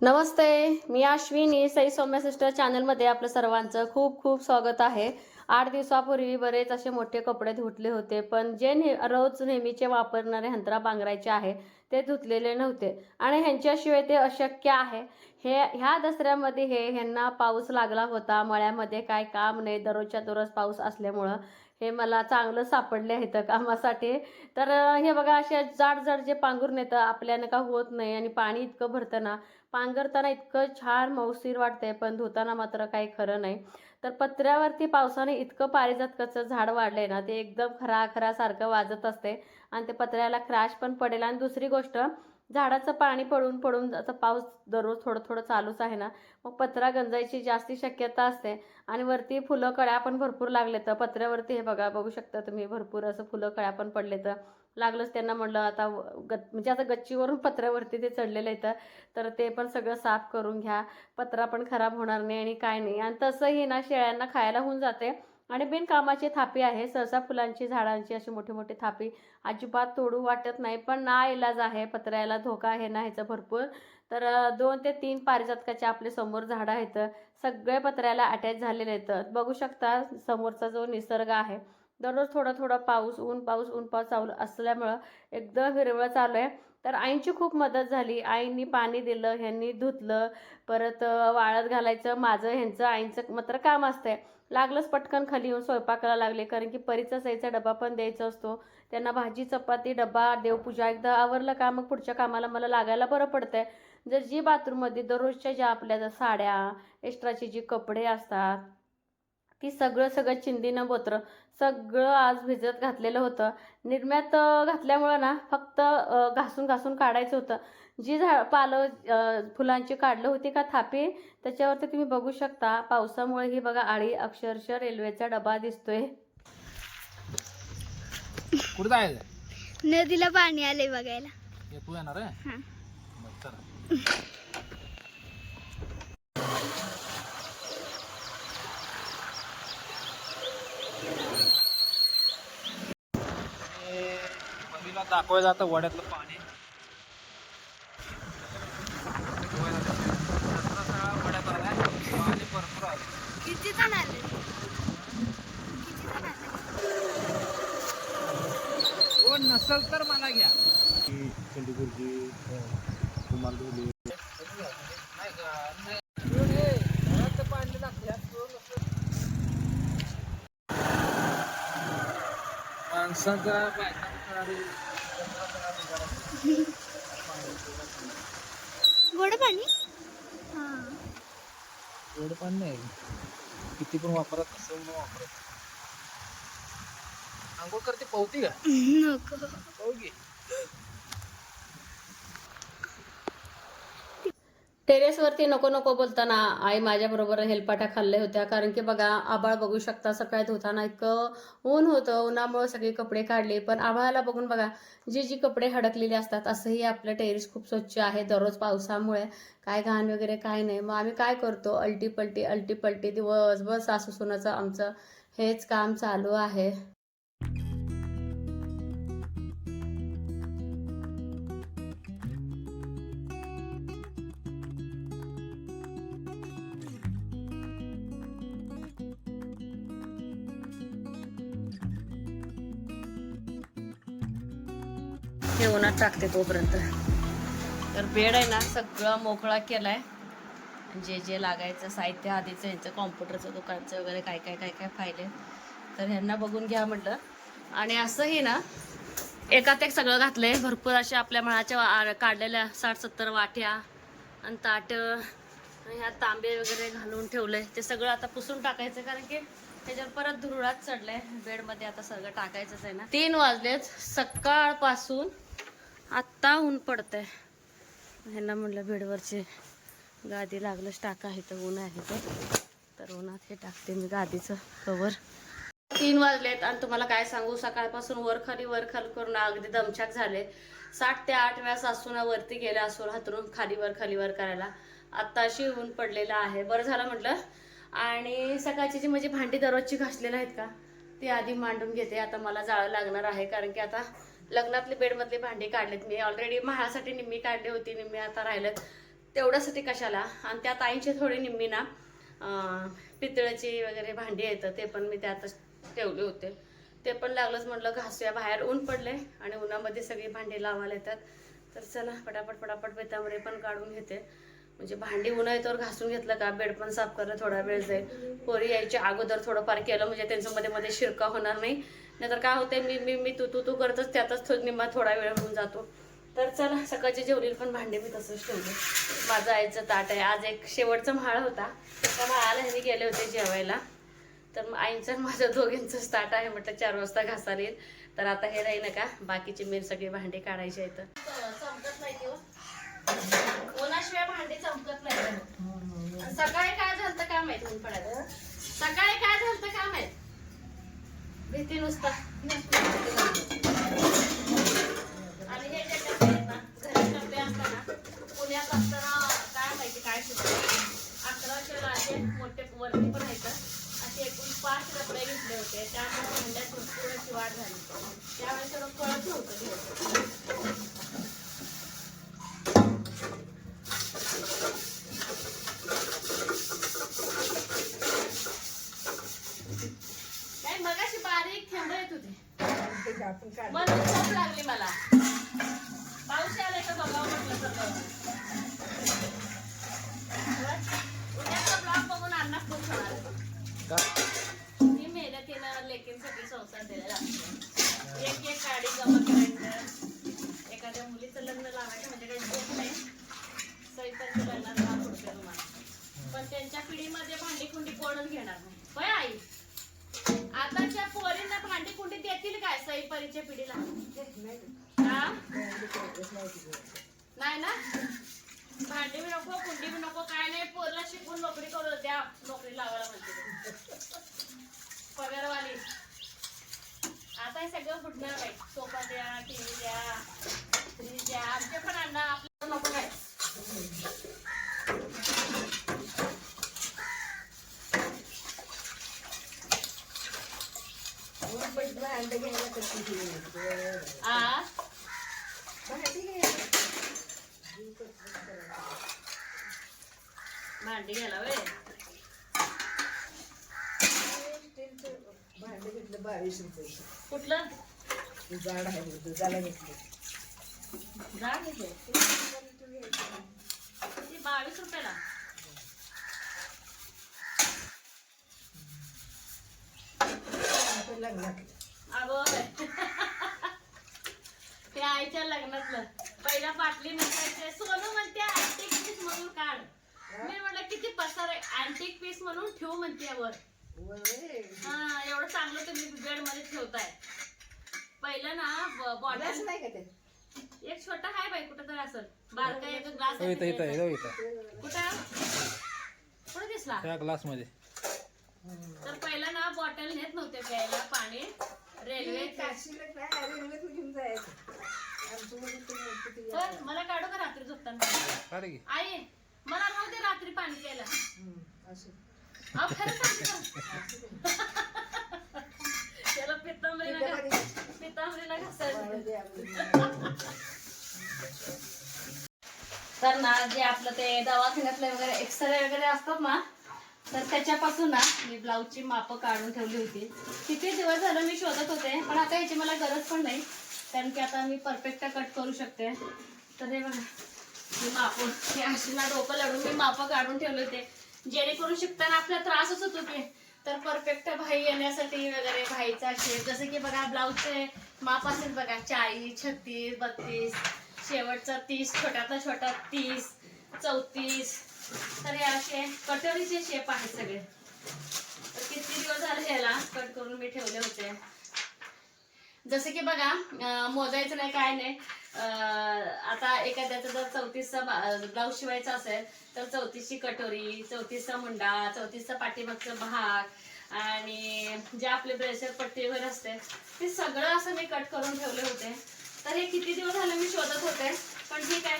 नमस्ते मी अश्विनी. सई सौम्य सिस्टर चॅनलमध्ये आपलं सर्वांचं खूप खूप स्वागत आहे. आठ दिवसापूर्वी बरेच असे मोठे कपडे धुतले होते पण जे ने रोज नेहमीचे वापरणारे हंतरा बांगरायचे आहे ते धुतलेले नव्हते. आणि ह्यांच्याशिवाय ते अशक्य आहे. हे ह्या दसऱ्यामध्ये हे ह्यांना पाऊस लागला होता. मळ्यामध्ये काय काम नाही. दररोजच्या दररोज पाऊस असल्यामुळं हे मला चांगलं सापडले आहेत कामासाठी. तर हे बघा असे जाड जाड जे पांघरून येतं आपल्यानं का होत नाही आणि पाणी इतकं भरतं ना पांघरताना इतकं छान मौसीर वाटतंय पण धुताना मात्र काही खरं नाही. तर पत्र्यावरती पावसाने इतकं पारिजातकाचं झाड वाढलंय ना ते एकदम खरा सारखं वाजत असते आणि ते पत्र्याला क्रॅश पण पडेल. आणि दुसरी गोष्ट झाडाचं पाणी पडून पडून आता पाऊस दररोज थोडं थोडं चालूच आहे ना मग पत्रा गंजायची जास्ती शक्यता असते. आणि वरती फुलं कळ्या पण भरपूर लागले तर पत्र्यावरती हे बघा बघू शकता तुम्ही भरपूर असं फुलं कळ्या पण पडले तर लागलंच. त्यांना म्हणलं आता गत म्हणजे आता गच्चीवरून पत्र्यावरती ते चढलेलं येतं तर ते पण सगळं साफ करून घ्या. पत्रा पण खराब होणार नाही आणि काय नाही. आणि तसंही ना शेळ्यांना खायला होऊन जाते. आणि बिनकामाची थापी आहे. सहसा फुलांची झाडांची अशी मोठी मोठी थापी अजिबात तोडू वाटत नाही. पण ना इलाज आहे. पत्र्याला धोका आहे ना ह्याचा भरपूर. तर दोन ते तीन पारिजातकाचे आपले समोर झाडं आहेत. सगळे पत्र्याला अटॅच झालेले आहेत. बघू शकता समोरचा जो निसर्ग आहे दररोज थोडा थोडा पाऊस ऊन पाऊस ऊन पाऊस चालू असल्यामुळं एकदम हिरवळ चालू आहे. तर आईंची खूप मदत झाली. आईंनी पाणी दिलं ह्यांनी धुतलं परत वाळत घालायचं माझं ह्यांचं आईंचं मात्र काम असतंय. लागलंच पटकन खाली येऊन स्वयंपाकाला लागले कारण की परीचा सईचा डबा पण द्यायचा असतो. त्यांना भाजी चपाती डबा देवपूजा एकदा आवरलं का मग पुढच्या कामाला मला लागायला बरं पडतंय. जर जी बाथरूममध्ये दररोजच्या ज्या आपल्या ज्या साड्या एक्स्ट्राचे जे कपडे असतात ती सगळं सगळं चिंदीनं बोत्र सगळं आज भिजत घातलेलं होतं. निर्म्यात घातल्यामुळं ना फक्त घासून घासून काढायचं होतं. जी झा पालं फुलांची काढलं होती का थापी त्याच्यावरती तुम्ही बघू शकता. पावसामुळे ही बघा आळी अक्षरशः रेल्वेचा डबा दिसतोय. कुठं नदीला पाणी आले बघायला हे तू येणार आहे हां. बरं, चला हे दाखवलं जातं वड्यातलं पाणी वड्यात आलाय. पाणी भरपूर आलं. किती जण कोण नसल तर मला घ्या चंडीगुरजी कुमार डोले नाही गोड पाणी हां. एवढं पण नाही. किती पण वापरत असं म्हणून वापरत. आंघोळ करते पावती का नको. पाहू टेरेसवरती नको नको बोलताना आई माझ्याबरोबर हेलपाट्या खाल्ल्या होत्या. कारण की बघा आबाळ बघू शकता सकाळी धुताना इतकं ऊन होतं. उन्हामुळे सगळे कपडे काढले. पण आभाळाला बघून बघा जी जी कपडे हडकलेले असतात असंही आपलं टेरेस खूप स्वच्छ आहे दररोज पावसामुळे. काय घाण वगैरे काय नाही. मग आम्ही काय करतो? अल्टी पलटी अल्टी पलटी दिवसभर सासू सुनाचं आमचं हेच काम चालू आहे. हे उन्हात टाकते तोपर्यंत. तर बेड आहे ना सगळं मोकळा केला आहे जे जे लागायचं साहित्य आधीचं यांचं कॉम्प्युटरचं दुकानचं वगैरे काय काय काय काय फायले तर ह्यांना बघून घ्या म्हटलं. आणि असंही ना एकात एक सगळं घातलंय. भरपूर अशा आपल्या मळाच्या काढलेल्या साठ सत्तर वाट्या आणि ताट ह्या तांबे वगैरे घालून ठेवलंय. ते सगळं आता पुसून टाकायचं कारण की त्याच्यावर परत धुरळाच चढलंय. बेडमध्ये आता सगळं टाकायचंच आहे ना. तीन वाजलेच सकाळपासून आत्ता ऊन पडतंय. ह्यांना म्हटलं बेडवरचे गादी लागलंच टाका आहे तर ऊन आहे तर तर उन्हात हे टाकते मी गादीचं कवर. तीन वाजलेत आणि तुम्हाला काय सांगू सकाळपासून वर खाली वर करून अगदी दमछाक झाले. साठ ते आठ वेळा सासूना वरती गेल्या असून हातरून खाली वर खाली वर करायला. आत्ताशी ऊन पडलेलं आहे. बरं झालं म्हटलं. आणि सकाळची जी माझी भांडी दररोजची घासलेली आहेत का ती आधी मांडून घेते. आता मला जाळं लागणार आहे कारण की आता लग्नातली बेडमधली भांडी काढलेत मी. ऑलरेडी माळासाठी निम्मी काढली होती निम्मी आता राहिलेत. तेवढ्यासाठी कशाला? आणि त्यात आईची थोडी निम्मी ना पितळाची वगैरे भांडी येतं ते पण मी त्यातच ठेवले होते. ते पण लागलंच म्हटलं घासूया बाहेर ऊन पडले आणि उन्हामध्ये सगळी भांडी लावायला येतात. तर चला पटापट पटापट बेतामध्ये पण काढून घेते. म्हणजे भांडी उन्हा येतोवर घासून घेतलं का बेड पण साफ करणं थोडा वेळ जाईल. पोरी यायच्या अगोदर थोडंफार केलं म्हणजे त्यांचं मध्ये मध्ये शिरका होणार नाही. नाहीतर काय होते मी मी मी तू तू तू करतच त्यातच निम्मा थोडा वेळ होऊन जातो. तर चला सकाळची जेवलेली पण भांडे मी तसंच ठेवले माझं आईचं ताट आहे. आज एक शेवटचा म्हाळ होता. त्या म्हाळाला ह्यांनी गेले होते जेवायला. तर मग आईचं आणि माझं दोघींचंच ताट आहे. म्हटलं चार वाजता घासायला येईल. तर आता हे राही नका बाकीची मेन सगळी भांडी काढायची आहेत. चमकत नाही कोणाशिवाय भांडी चमकत नाही सकाळी काय झालं काय माहीत ऊन पडायचं सकाळी काय झालं काय माहीत? भीती नुसता आणि हे जे डबे आहेत ना घरी डबे असताना पुण्यात असताना काय माहिती काय शिकवलं अकराशे लाखे मोठे वरती पण आहेत असे एकूण पाच कपडे घेतले होते त्यामुळे भांड्यात भरपूर अशी वाढ झाली त्यावेळेस थोडं कळत नव्हतं घ्यायचं. काय मगाशी बारीक थेंब येत होते म्हणून झोप लागली मला पाऊस आलाय का बघावं म्हटलं सगळं उद्याचा ब्लॉग बघून अन्ना खुश होणार मी मेहनतीनं लेकींसाठी संसार दिलेला असतो एक एक गाडी जमा करायचं एखाद्या मुलीचं लग्न लावायचं म्हणजे काही झोप नाही सैतांच्या लग्नात लाभ पडते तुम्हाला पण त्यांच्या पिढीमध्ये भांडी कुंडी कोणच घेणार नाही होय आई आताच्या पोरींना भांडी कुंडी देतील काय सईपरीच्या पिढीला हा? नाही ना? भांडी बी नको कुंडी बी नको काय नाही पोरला शिकून नोकरी करू द्या नोकरी लावायला म्हणते. पगारवाली. आता हे सगळं फुटणार नाही सोफा द्या टीव्ही द्या फ्रीज द्या. आमचे पण अण्णा आपल्याला नको काय. आ? भांडी घ्यायला वे भांडे घेतलं बावीस रुपये. कुठलं? झाड आहे दुधाला घेतलं. जा घेतले. बावीस रुपयाला? लग्नात. अगं. ते आईच्या लग्नातलं. पहिला बाटली नसायचे. सोनू म्हणते अँटिक पीस म्हणून काढ. मी म्हटलं किती पसार आहे? अँटिक पीस म्हणून ठेवू म्हणते वर हा एवढं चांगलं तुम्ही बेडमध्ये ठेवताय. पहिलं ना बॉटल नाही का ते? एक छोटा हाय बाई कुठं तरी असेल बारका एक ग्लास इथं इथं इथं इथं. कुठं? कुठं दिसला? त्या ग्लासमध्ये तर पहिलं ना बॉटल नेत नव्हते प्यायला पाणी. रेल्वे काशीला काय रेल्वेत घेऊन जायचं. पण मला काढू का रात्री झोपताना? काढ की. आई मला राहू दे रात्री पाणी प्यायला. अहो खरं सांगते का? त्याला पितांबरीला घा- पितांबरीला घासायचं पाणी द्या आपलं. तर ना जे आपलं ते दवाखान्यातले वगैरे एक्सरे वगैरे असतात ना तर त्याच्यापासून ना मी ब्लाऊजची मापं काढून ठेवली होती. किती दिवस झालं मी शोधत होते पण आता याची मला गरज पण नाही. कारण की आता मी परफेक्ट कट करू शकते. तर हे बघा. मी मापं. हे अशी डोकं लढून मी माप काढून ठेवले होते. जेणेकरून शिकताना आपला त्रासच होत होते तर परफेक्ट भाई येण्यासाठी वगैरे भाईचा शेप जसं की बघा ब्लाऊजचे माप असेल बघा. चाळीस छत्तीस बत्तीस. शेवटचा तीस छोट्यातला छोटा तीस चौतीस. तर हे असे कटोरीचे शेप आहेत सगळे. तर किती दिवस झाले याला? कट करून मी ठेवले होते. जसे की बघा मोजायचं नाही काय नाही. आता एखाद्याचा जर चौतीसचा ब्लाऊज शिवायचा असेल तर चौतीसची कटोरी चौतीसचा मुंडा चौतीसचा पाठीमागचा भाग आणि जे आपले ब्रेसर पट्टी वगैरे असते ते सगळं असं मी कट करून ठेवले होते. तर हे किती दिवस झाले मी शोधत होते पण ठीक आहे.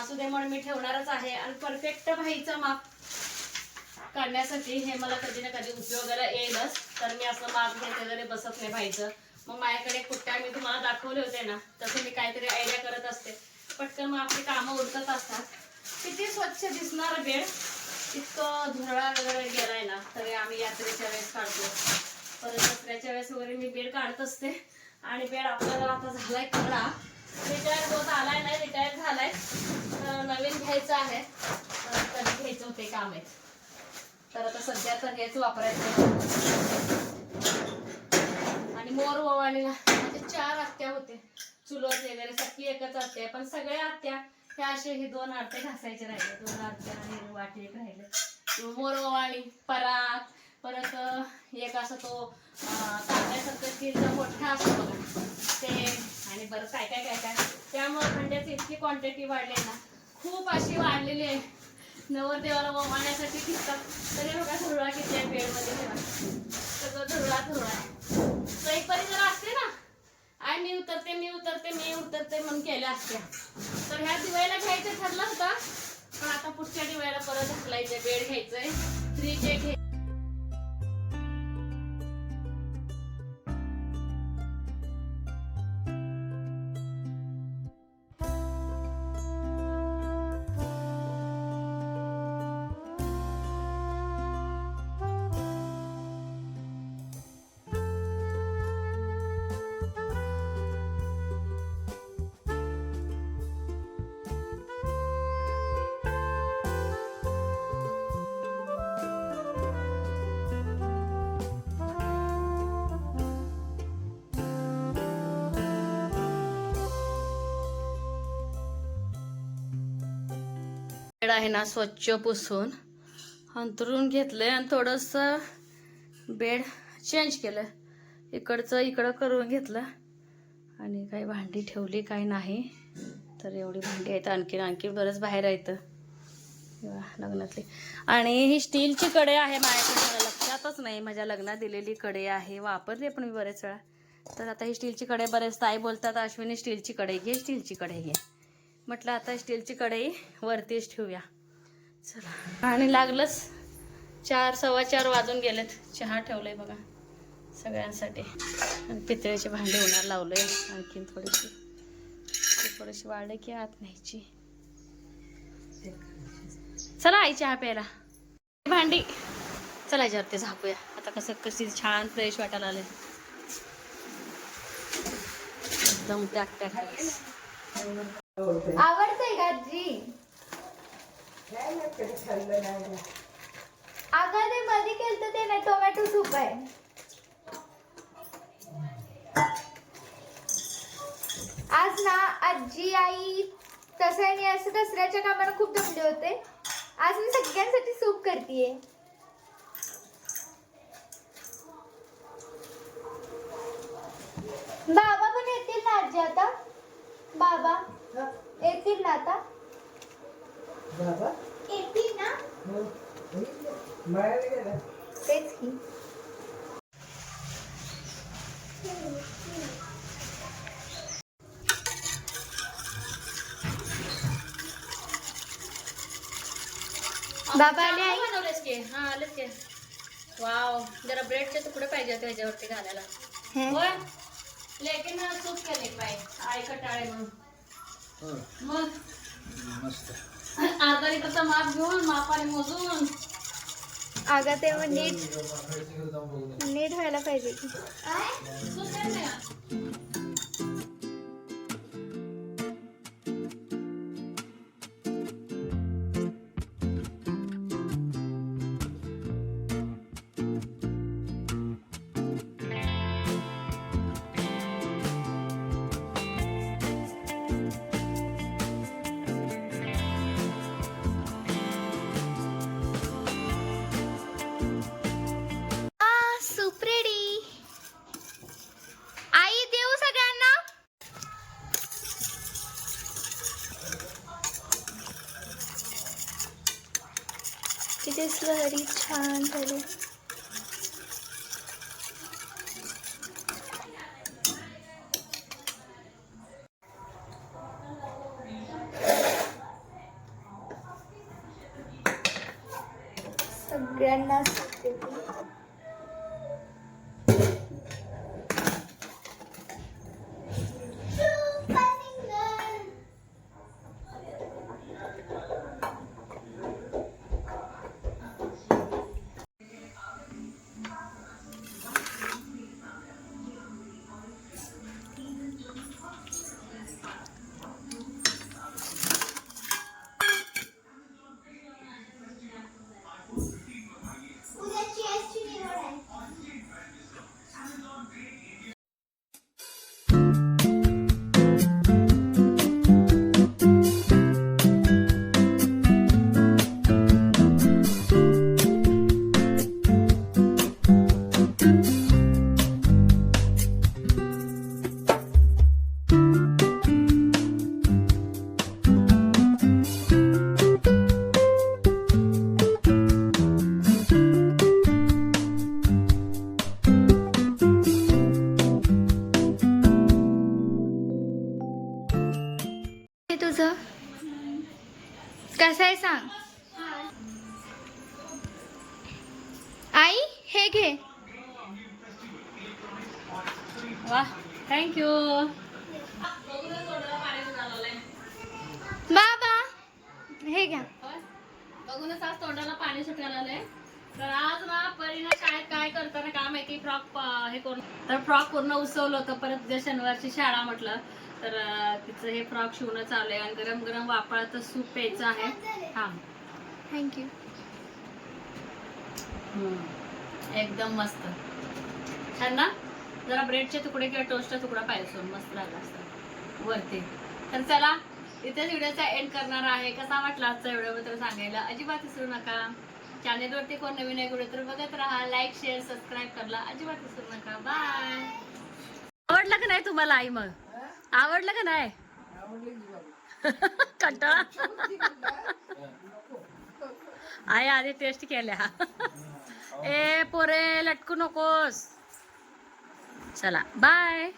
असू दे म्हणून मी ठेवणारच आहे. आणि परफेक्ट भाईचं माप काढण्यासाठी हे मला कधी ना कधी उपयोगाला येईलच. तर मी असं माप घेत वगैरे बसत नाही भाईचं. मग माझ्याकडे कुठ्या मी तुम्हाला दाखवले होते ना तसं मी काहीतरी आयडिया करत असते. पटकन मग आपली कामं उरकत असतात. किती स्वच्छ दिसणार बेड? इतकं धुरळा वगैरे गेलाय ना तरी आम्ही यात्रेच्या वेळेस काढतो. परत दसऱ्याच्या वेळेस वगैरे मी बेड काढत असते. आणि बेड आपल्याला आता झालाय कडा रिटायर होत आलाय नाही रिटायर झालाय. तर नवीन घ्यायचं आहे. तर घ्यायचं होते काम. आहे तर आता सध्या तर हेच वापरायचं. आणि मोर ओवाळणीला म्हणजे चार आत्या होते. चुलत वगैरे सगळी एकच आत्या पण सगळ्या आत्या ह्या असे हे दोन आरते घासायचे राहिले. दोन आरत्या आणि वाटी एक राहिले. मोर परात परत एक असं तो तांब्यासारखं स्टीलचा मोठा असतो बघा. ते आणि बरं काय काय काय काय. त्यामुळे खंड्याची इतकी क्वांटिटी वाढली ना खूप अशी वाढलेली आहे. नवरदेवाला वाहण्यासाठी ठिकतात तरी बघा धुरळा किती आहे बेडमध्ये ठेवा सगळं धुरळा धुरळा आहे. तर परी जर असते ना? आय मी उतरते मी उतरते मी उतरते म्हणून केल्या असत्या. तर ह्या दिवाळीला घ्यायचं ठरलं होतं. पण आता पुढच्या दिवाळीला परत ढकलायचंय बेड घ्यायचंय. थ्री जे घ्यायचं आहे ना स्वच्छ पुसून अंतरून घेतलंय आणि थोडंसं बेड चेंज केलं इकडचं इकडं करून घेतलं आणि काही भांडी ठेवली काही नाही. तर एवढी भांडी आहेत आणखीन आणखीन बरंच बाहेर आहेत लग्नातली. आणि ही स्टीलची कडे आहे माझ्याकडे मला लक्षातच नाही. माझ्या लग्नात दिलेली कडे आहे. वापरली पण मी बरेच वेळा. तर आता ही स्टीलची कडे बरेच ताई बोलतात अश्विनी स्टीलची कढई घे स्टीलची कढई घे. म्हटलं आता स्टीलची कढई वरतीच ठेवूया. चला. आणि लागलंच चार सव्वा चार वाजून गेलेत. चहा ठेवलंय बघा सगळ्यांसाठी. आणि पितळेची भांडी होणार लावलंय आणखीन थोडीशी. थोडीशी वाढले की आत न्यायची. चला आई चहा प्यायला. भांडी. चला याच्यावरती झाकूया. आता कसं कशी छान फ्रेश वाटायला आले एकदम टॅक टॅक आवडतंय का आजी? अगं ते मध्ये केलं ते ना टोमॅटो सूप आहे. आज ना आजी आई तसं आणि असं दसऱ्याच्या कामाला खूप दमले होते. आज मी सगळ्यांसाठी सूप करतेय. बाबा पण येतील ना आजी आता? बाबा? येतील ना आता? येतील ना? तेच की. बाबा आले आई? बनवलेस की? हा आलेच की. वाव जरा ब्रेडचे तुकडे पाहिजे होते ह्याच्यावरती घालायला. हे? होय? लेकिन सूप केले पाहिजे आई कटाळे म्हणून. मग? मस्त. अर्धा लिटरचा माप घेऊन मापाने मोजून. अगं ते मग नीट नीट व्हायला पाहिजे? किती लहरी छान झाली. हे घे वा थँक्यू बाबा हे घ्या. बघूनच आज तोंडाला पाणी सुटायला आलंय. तर आज ना परीने शाळेत काय करताना काय माहिती फ्रॉक हे करून तर फ्रॉक पूर्ण उसवलं होतं. परत उद्या शनिवारची शाळा म्हटलं. तर तिचं हे फ्रॉक शिवणं चालू आहे. आणि गरम गरम वापराचं सूप प्यायचं आहे. हा. थँक्यू एकदम मस्त. छान ना? जरा ब्रेडचे तुकडे किंवा टोस्टचा तुकडा पाहिजे मस्त लागला असतं. वरती. तर चला इथेच व्हिडिओचा एंड करणार आहे. कसा वाटला आजचा व्हिडिओ तर सांगायला अजिबात विसरू नका. चॅनेलवरती कोण नवीन आहे व्हिडिओ तर बघत राहा. लाईक शेअर सबस्क्राईब करला अजिबात विसरू नका. बाय आवडलं का नाही तुम्हाला आई मग? आवडलं का नाही? कंटाळा. आई आधी टेस्ट केल्या. ए पोरे लटकू नकोस. चला बाय